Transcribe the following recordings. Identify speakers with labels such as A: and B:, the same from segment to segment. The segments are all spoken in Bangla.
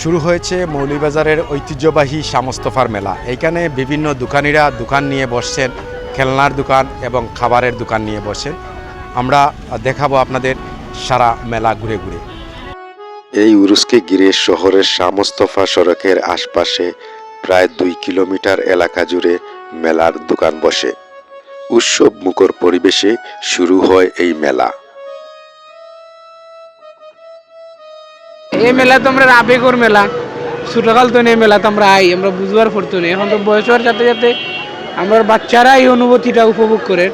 A: শুরু হয়েছে মৌলিবাজারের ঐতিহ্যবাহী শামস্তফার মেলা। এইখানে বিভিন্ন দোকানিরা দোকান নিয়ে বসছেন, খেলনার দোকান এবং খাবারের দোকান নিয়ে বসেন আমরা দেখাবো আপনাদের সারা মেলা ঘুরে ঘুরে।
B: এই উরুসকে ঘিরে শহরের শামস্তফা সড়কের আশপাশে প্রায় দুই কিলোমিটার এলাকা জুড়ে মেলার দোকান বসে। উৎসব মুখর পরিবেশে শুরু হয় এই মেলা।
C: এই মেলা তো আমরা আবেগর মেলা। ছোটকাল তো এই মেলা তো আমরা আই, আমরা বুঝবার পড়তো না। এখন তো বয়স হওয়ার সাথে সাথে আমরা বাচ্চারা এই অনুভূতিটা উপভোগ করে।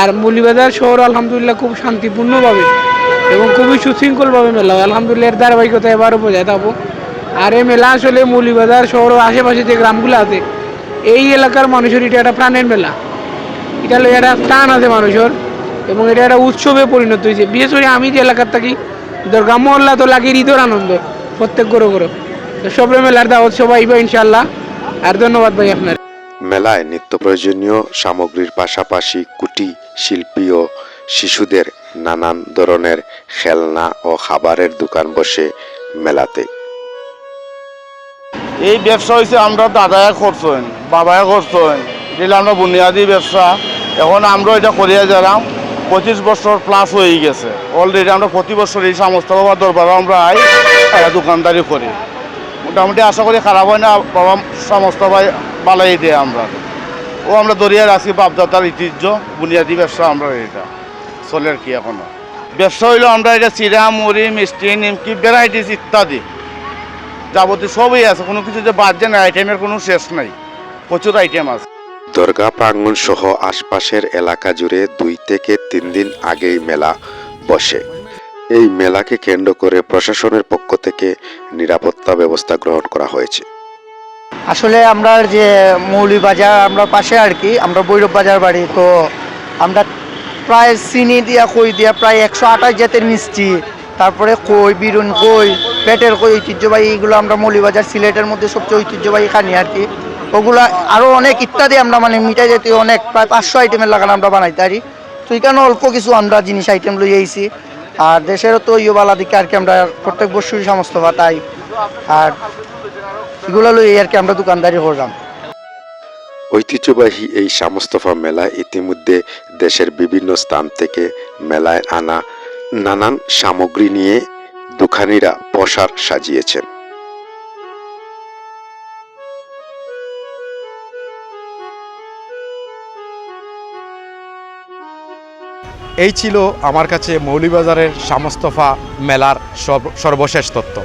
C: আর মৌলিবাজার শহর আলহামদুলিল্লাহ খুব শান্তিপূর্ণভাবে এবং খুবই সুশৃঙ্খলভাবে মেলা হয়। আলহামদুলিল্লাহ এর ধারাবাহিকতা এবারও বোঝায় থাকব। আর এই মেলা আসলে মৌলিবাজার শহর আশেপাশে যে গ্রামগুলো আছে, এই এলাকার মানুষের এটা একটা প্রাণের মেলা। এটা একটা টান আছে মানুষের এবং এটা একটা উৎসবে পরিণত হয়েছে। বিশেষ করে আমি যে এলাকার থাকি দুর্গা মহল্লা তো লাগে ঈদের আনন্দ প্রত্যেক গরো গরো তো সবরে মেলার দাওয়াত সবাই বা ইনশাল্লাহ আর ধন্যবাদ ভাই আপনার।
B: মেলায় নিত্য প্রয়োজনীয় সামগ্রীর পাশাপাশি কুটি শিল্পী ও শিশুদের নানান ধরনের খেলনা ও খাবারের দোকান বসে মেলাতে।
D: এই ব্যবসা হয়েছে আমরা দাদায় করছেন বাবায় করছেন এটা আমরা বুনিয়াদি ব্যবসা। এখন আমরা এটা করিয়া যালাম পঁচিশ বছর প্লাস হয়ে গেছে। অলরেডি আমরা প্রতি বছর এই সমস্ত বাবা দরবারে আমরা আই দোকানদারি করি। মোটামুটি আশা করি খারাপ হয় না, বাবা সমস্ত ভাই বালাই দেয় আমরা। ও আমরা দরিয়া রাখছি বাপদাদার ঐতিহ্য, বুনিয়াদি ব্যবসা আমরা এটা। চলে কি এখনও? ব্যবসা হইল আমরা এটা চিরা মুড়ি, মিষ্টি, নিমকি ভ্যারাইটিস ইত্যাদি। যাবতীয় সবই আছে, কোনো কিছু যে বাদ যায় না আইটেমের কোনো শেষ নাই। প্রচুর আইটেম আছে।
B: দরগা প্রাঙ্গণ সহ আশপাশের এলাকা জুড়ে দুই থেকে তিন দিন আগেই মেলা বসে। এই মেলাকে কেন্দ্র করে প্রশাসনের পক্ষ থেকে নিরাপত্তা ব্যবস্থা গ্রহণ করা হয়েছে।
E: আসলে আমরা যে মৌলিবাজার আমরা পাশে আর কি, আমরা বৈরব বাজার বাড়ি, তো আমরা প্রায় চিনি দিয়া, কই দিয়া প্রায় একশো আঠাশ জাতের মিষ্টি, তারপরে কই, বিরুন কই, পেটের কই, ঐতিহ্যবাহী এগুলো আমরা মৌলিবাজার সিলেটের মধ্যে সবচেয়ে ঐতিহ্যবাহী খানি আর কি। ওগুলো আরও অনেক ইত্যাদি আমরা মানে মিঠাই জাতীয় অনেক, প্রায় পাঁচশো আইটেমের লাগানো আমরা বানাইতে পারি। তো এখানে অল্প কিছু আমরা জিনিস আইটেম লই আইছি। আর দেশেরও তো ইয়েবালা দিকে আর কি আমরা প্রত্যেক বছরই সমস্ত পাতাই আর এগুলো লই আর কি আমরা দোকানদারি করলাম।
B: ঐতিহ্যবাহী এই শামস্তফা মেলা ইতিমধ্যে দেশের বিভিন্ন স্থান থেকে মেলায় আনা নানান সামগ্রী নিয়ে দোকানিরা পসার সাজিয়েছেন।
A: এই ছিল আমার কাছে মৌলিবাজারের সামস্তফা মেলার সর্বশেষ তথ্য।